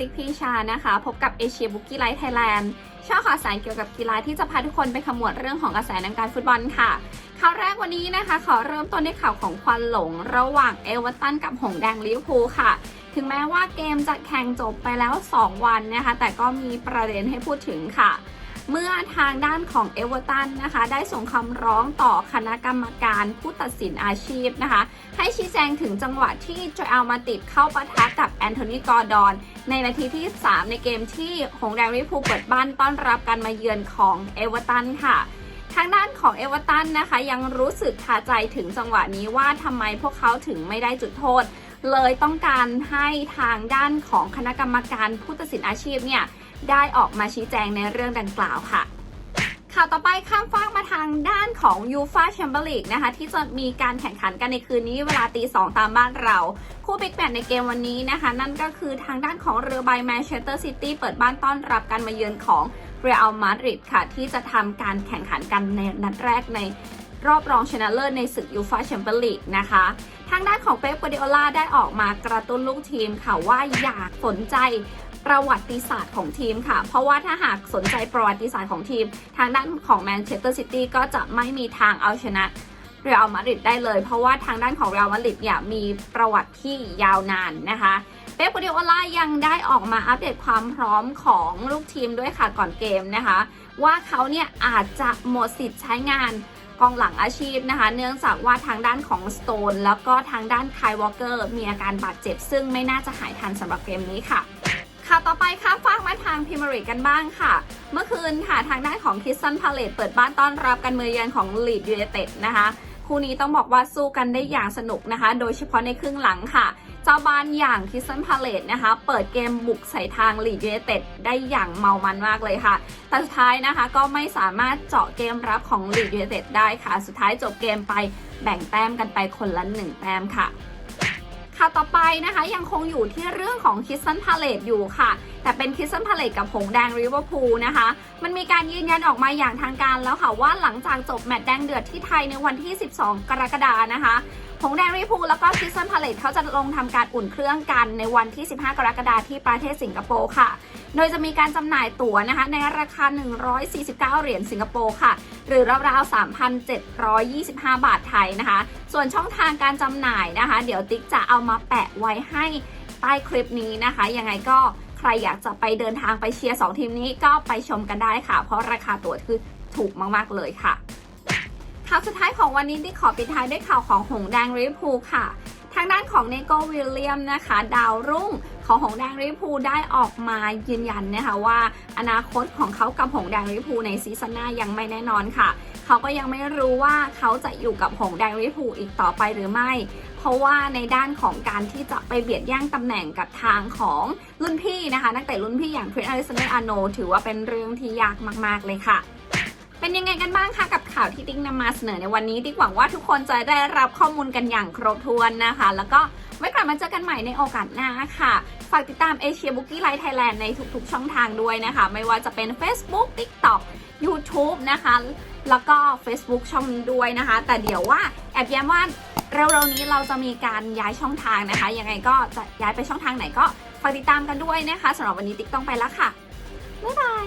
ติ๊กพีชานะคะ พบกับเอเชียบุกี้ไลท์ไทยแลนด์ช่องข่าวสารเกี่ยวกับกีฬาที่จะพาทุกคนไปขมวดเรื่องของกระแสในการฟุตบอลค่ะข่าวแรกวันนี้นะคะ ขอเริ่มต้นด้วยข่าวของควันหลง ระหว่างเอเวอร์ตันกับหงแดงลิเวอร์พูลค่ะ ถึงแม้ว่าเกมจะแข่งจบไปแล้ว 2 วันนะคะ แต่ก็มีประเด็นให้พูดถึงค่ะ เมื่อทางด้านของเอเวอร์ตันนะคะ ได้ส่งคำร้องต่อคณะกรรมการผู้ตัดสินอาชีพนะคะ ให้ชี้แจงถึงจังหวะที่โจเอลมาติดเข้าปะทะกับแอนโทนีกอร์ดอน ในนาทีที่ 3 ในเกมที่หงแดงลิเวอร์พูลเปิดบ้านต้อนรับการมาเยือนของเอเวอร์ตันค่ะทางด้านของเอเวอร์ตันนะคะ ยังรู้สึกคาใจถึงจังหวะนี้ว่าทำไมพวกเขาถึงไม่ได้จุดโทษ เลยต้องการให้ทางด้านของคณะกรรมการผู้ตัดสินอาชีพเนี่ย ได้ออกมาชี้แจงในเรื่องดังกล่าวค่ะข่าวต่อไปข้ามฟากมาทางด้านของยูฟาแชมเปี้ยนลีกนะคะ ที่จะมีการแข่งขันกันในคืนนี้เวลาตีสองตามบ้านเรา คู่บิ๊กแมตในเกมวันนี้นะคะ นั่นก็คือทางด้านของเรือใบแมนเชสเตอร์ซิตี้เปิดบ้านต้อนรับการมาเยือนของเรอัลมาดริดค่ะ ที่จะทำการแข่งขันกันในนัดแรกในรอบรองชนะเลิศในศึกยูฟาแชมเปี้ยนลีกนะคะ ทางด้านของเป๊ปกัวดิโอลาได้ออกมากระตุ้นลูกทีมค่ะว่าอยากสนใจ ประวัติศาสตร์ของทีมค่ะ เพราะว่าถ้าหากสนใจประวัติศาสตร์ของทีม ทางด้านของแมนเชสเตอร์ซิตี้ก็จะไม่มีทางเอาชนะเรอัลมาดริดได้เลย เพราะว่าทางด้านของเรอัลมาดริดเนี่ยมีประวัติที่ยาวนานนะคะเป๊ปกัวดิโอลายังได้ออกมาอัปเดตความพร้อมของลูกทีมด้วยค่ะก่อนเกมนะคะ ว่าเขาเนี่ยอาจจะหมดสิทธิ์ใช้งานกองหลังอาชีพนะคะ เนื่องจากว่าทางด้านของสโตนแล้วก็ทางด้านไคายวอลเกอร์มีอาการบาดเจ็บ ซึ่งไม่น่าจะหายทันสำหรับเกมนี้ค่ะ ข่าวต่อไปค่ะฟากมาทางพิมริกันบ้างค่ะ เมื่อคืนค่ะทางด้านของคิสซันพาเลตเปิดบ้านต้อนรับกันมือเยือนของลีดยู i นเต็ดนะคะคู่นี้ต้องบอกว่าสู้กันได้อย่างสนุกนะคะ โดยเฉพาะในครึ่งหลังค่ะ เจ้าบ้านอย่างคิสซันพาเลตนะคะ เปิดเกมบุกใส่ทางลีดยู i นเต็ดได้อย่างเมามันมากเลยค่ะ แต่สุดท้ายนะคะก็ไม่สามารถเจาะเกมรับของลีดยู i นเต็ดได้ค่ะ สุดท้ายจบเกมไปแบ่งแต้มกันไปคนละหนึ่งแต้มค่ะ ข่าวต่อไปนะคะยังคงอยู่ที่เรื่องของคิสซันพาเลตอยู่ค่ะ แต่เป็นคิสซันพาเลตกับหงแดงริเวอร์พูลนะคะ มันมีการยืนยันออกมาอย่างทางการแล้วค่ะว่าหลังจากจบแมตช์แดงเดือดที่ไทยในวันที่ 12 กรกฎานะคะ หงแดริเวอร์พูแล้วก็คิสซันพาเลตเขาจะลงทำการอุ่นเครื่องกันในวันที่ 15 กรกฎาคมที่ประเทศสิงคโปร์ค่ะ โดยจะมีการจำหน่ายตั๋วนะคะ ในราคา 149 เหรียญสิงคโปร์ค่ะ หรือราวๆ 3,725 บาทไทยนะคะ ส่วนช่องทางการจำหน่ายนะคะ เดี๋ยวติ๊กจะเอามาแปะไว้ให้ใต้คลิปนี้นะคะ ยังไงก็ใครอยากจะไปเดินทางไปเชียร์ 2 ทีมนี้ก็ไปชมกันได้ค่ะ เพราะราคาตั๋วคือถูกมากๆเลยค่ะ ข่าวสุดท้ายของวันนี้ที่ขอปิดท้ายด้วยข่าวของหงแดงริพูค่ะทางด้านของเนโกวิลเลียมนะคะ ดาวรุ่งของหงแดงริพูได้ออกมายืนยันนะคะว่า อนาคตของเขากับหงแดงริพูในซีซั่นหน้ายังไม่แน่นอนค่ะ เขาก็ยังไม่รู้ว่าเขาจะอยู่กับหงแดงริพูอีกต่อไปหรือไม่ เพราะว่าในด้านของการที่จะไปเบียดแย่งตำแหน่งกับทางของรุ่นพี่นะคะ นักเตะรุ่นพี่อย่างเทรนต์อลิสันอร์อาโนถือว่าเป็นเรื่องที่ยากมาก ๆเลยค่ะ เป็นยังไงกันบ้างคะกับข่าวที่ติ๊กนำมาเสนอในวันนี้ติ๊กหวังว่าทุกคนจะได้รับข้อมูลกันอย่างครบถ้วนนะคะ แล้วก็ไว้กลับมาเจอกันใหม่ในโอกาสหน้าค่ะ ฝากติดตามเอเชียบุกี้ไลท์ไทยแลนด์ในทุกๆ ช่องทางด้วยนะคะ ไม่ว่าจะเป็น Facebook TikTok YouTube นะคะ แล้วก็ Facebook ช่องนี้ด้วยนะคะ แต่เดี๋ยวว่าแอบแย้มว่าเร็วๆนี้เราจะมีการย้ายช่องทางนะคะ ยังไงก็จะย้ายไปช่องทางไหนก็ฝากติดตามกันด้วยนะคะสำหรับวันนี้ติ๊กต้องไปแล้วค่ะบ๊ายบาย